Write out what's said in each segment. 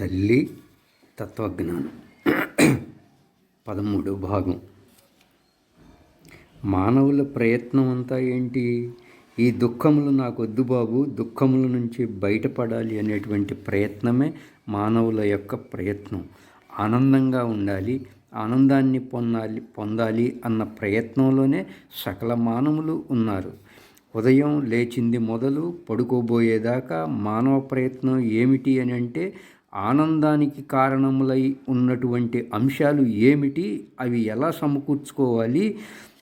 తల్లి తత్వజ్ఞానం. పదమూడు భాగం. మానవుల ప్రయత్నం అంతా ఏంటి? ఈ దుఃఖములు నాకు వద్దు బాబు దుఃఖముల నుంచి బయటపడాలి అనేటువంటి ప్రయత్నమే మానవుల యొక్క ప్రయత్నం. ఆనందంగా ఉండాలి ఆనందాన్ని పొందాలి పొందాలి అన్న ప్రయత్నంలోనే సకల మానవులు ఉన్నారు. ఉదయం లేచింది మొదలు పడుకోబోయేదాకా మానవ ప్రయత్నం ఏమిటి అని అంటే ఆనందానికి కారణములై ఉన్నటువంటి అంశాలు ఏమిటి? అవి ఎలా సమకూర్చుకోవాలి?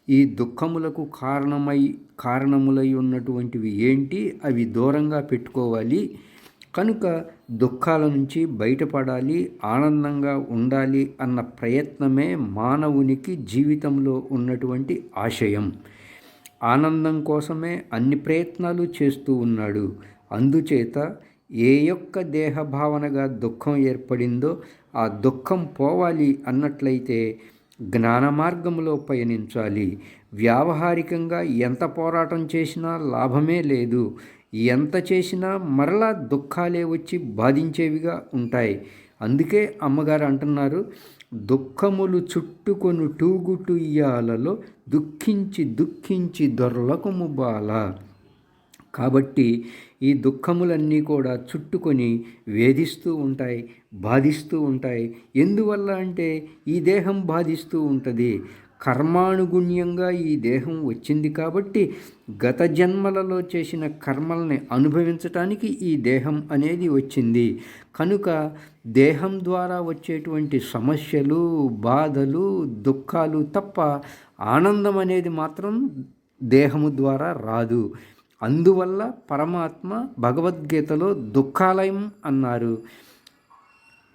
ఈ దుఃఖములకు కారణమై కారణములై ఉన్నటువంటివి ఏంటి? అవి దూరంగా పెట్టుకోవాలి. కనుక దుఃఖాల నుంచి బయటపడాలి ఆనందంగా ఉండాలి అన్న ప్రయత్నమే మానవునికి జీవితంలో ఉన్నటువంటి ఆశయం. ఆనందం కోసమే అన్ని ప్రయత్నాలు చేస్తూ ఉన్నాడు. అందుచేత ఏ యొక్క దేహభావనగా దుఃఖం ఏర్పడిందో ఆ దుఃఖం పోవాలి అన్నట్లయితే జ్ఞాన మార్గంలో పయనించాలి. వ్యావహారికంగా ఎంత పోరాటం చేసినా లాభమే లేదు. ఎంత చేసినా మరలా దుఃఖాలే వచ్చి బాధించేవిగా ఉంటాయి. అందుకే అమ్మగారు అంటున్నారు దుఃఖములు చుట్టుకొని టూగుటుయ్యాలలో దుఃఖించి దుఃఖించి దొర్లకము బాల. కాబట్టి ఈ దుఃఖములన్నీ కూడా చుట్టుకొని వేధిస్తూ ఉంటాయి బాధిస్తూ ఉంటాయి. ఎందువల్ల అంటే ఈ దేహం బాధిస్తూ ఉంటుంది. కర్మానుగుణ్యంగా ఈ దేహం వచ్చింది కాబట్టి గత జన్మలలో చేసిన కర్మల్ని అనుభవించటానికి ఈ దేహం అనేది వచ్చింది. కనుక దేహం ద్వారా వచ్చేటువంటి సమస్యలు బాధలు దుఃఖాలు తప్ప ఆనందం అనేది మాత్రం దేహము ద్వారా రాదు. అందువల్ల పరమాత్మ భగవద్గీతలో దుఃఖాలయం అన్నారు.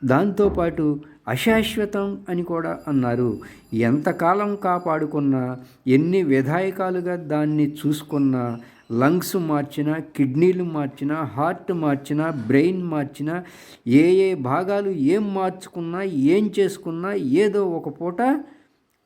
దాంతోపాటు అశాశ్వతం అని కూడా అన్నారు. ఎంతకాలం కాపాడుకున్నా ఎన్ని విధాయకాలుగా దాన్ని చూసుకున్నా లంగ్స్ మార్చినా కిడ్నీలు మార్చినా హార్ట్ మార్చినా బ్రెయిన్ మార్చినా ఏ ఏ భాగాలు ఏం మార్చుకున్నా ఏం చేసుకున్నా ఏదో ఒక పూట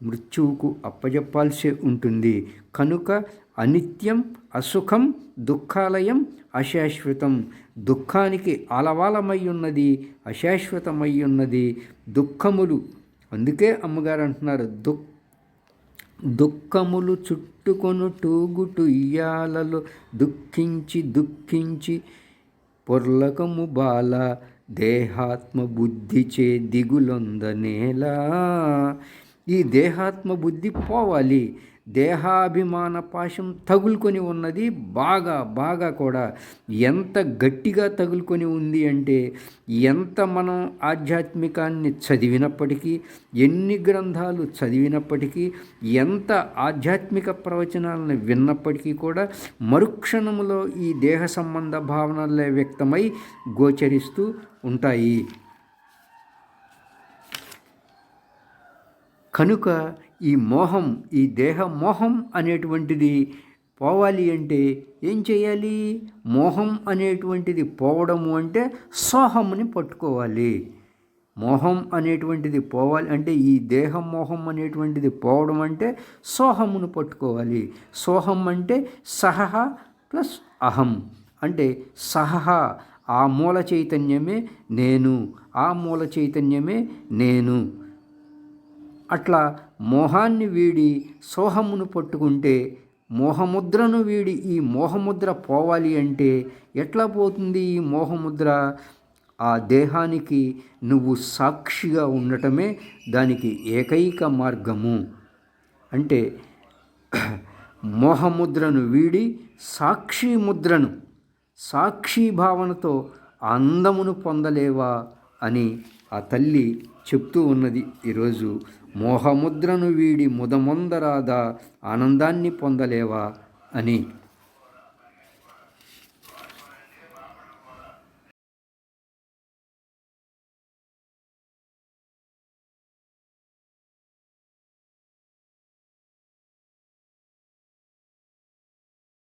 మృత్యువుకు అప్పజెప్పాల్సి ఉంటుంది. కనుక అనిత్యం అసుఖం దుఃఖాలయం అశాశ్వతం. దుఃఖానికి అలవాలమై ఉన్నది అశాశ్వతమై ఉన్నది దుఃఖములు. అందుకే అమ్మగారు అంటున్నారు దుఃఖ దుఃఖములు చుట్టుకొను టూగుటు ఇయ్యాలలో. దుఃఖించి దుఃఖించి పొర్లకము బాల. దేహాత్మ బుద్ధి చే దిగులొందనేలా ఈ దేహాత్మ బుద్ధి పోవాలి. దేహాభిమాన పాశం తగులుకొని ఉన్నది బాగా బాగా కూడా. ఎంత గట్టిగా తగులుకొని ఉంది అంటే ఎంత మనం ఆధ్యాత్మికాన్ని చదివినప్పటికీ ఎన్ని గ్రంథాలు చదివినప్పటికీ ఎంత ఆధ్యాత్మిక ప్రవచనాలను విన్నప్పటికీ కూడా మరుక్షణములో ఈ దేహ సంబంధ భావనలే వ్యక్తమై గోచరిస్తూ ఉంటాయి. కనుక ఈ మోహం ఈ దేహ మోహం అనేటువంటిది పోవాలి అంటే ఏం చేయాలి? మోహం అనేటువంటిది పోవడము అంటే సోహంని పట్టుకోవాలి. మోహం అనేటువంటిది పోవాలి అంటే ఈ దేహం మోహం అనేటువంటిది పోవడం అంటే సోహమును పట్టుకోవాలి. సోహం అంటే సహహ ప్లస్ అహం. అంటే సహహ ఆ మూల చైతన్యమే నేను ఆ మూల చైతన్యమే నేను. అట్లా మోహాన్ని వీడి సోహమును పట్టుకుంటే మోహముద్రను వీడి ఈ మోహముద్ర పోవాలి అంటే ఎట్లా పోతుంది ఈ మోహముద్ర? ఆ దేహానికి నువ్వు సాక్షిగా ఉండటమే దానికి ఏకైక మార్గము. అంటే మోహముద్రను వీడి సాక్షి ముద్రను సాక్షి భావనతో అందమును పొందలేవా అని ఆ తల్లి చెప్తూ ఉన్నది ఈరోజు మోహముద్రను వీడి ముదముందరాదా ఆనందాన్ని పొందలేవా? అని.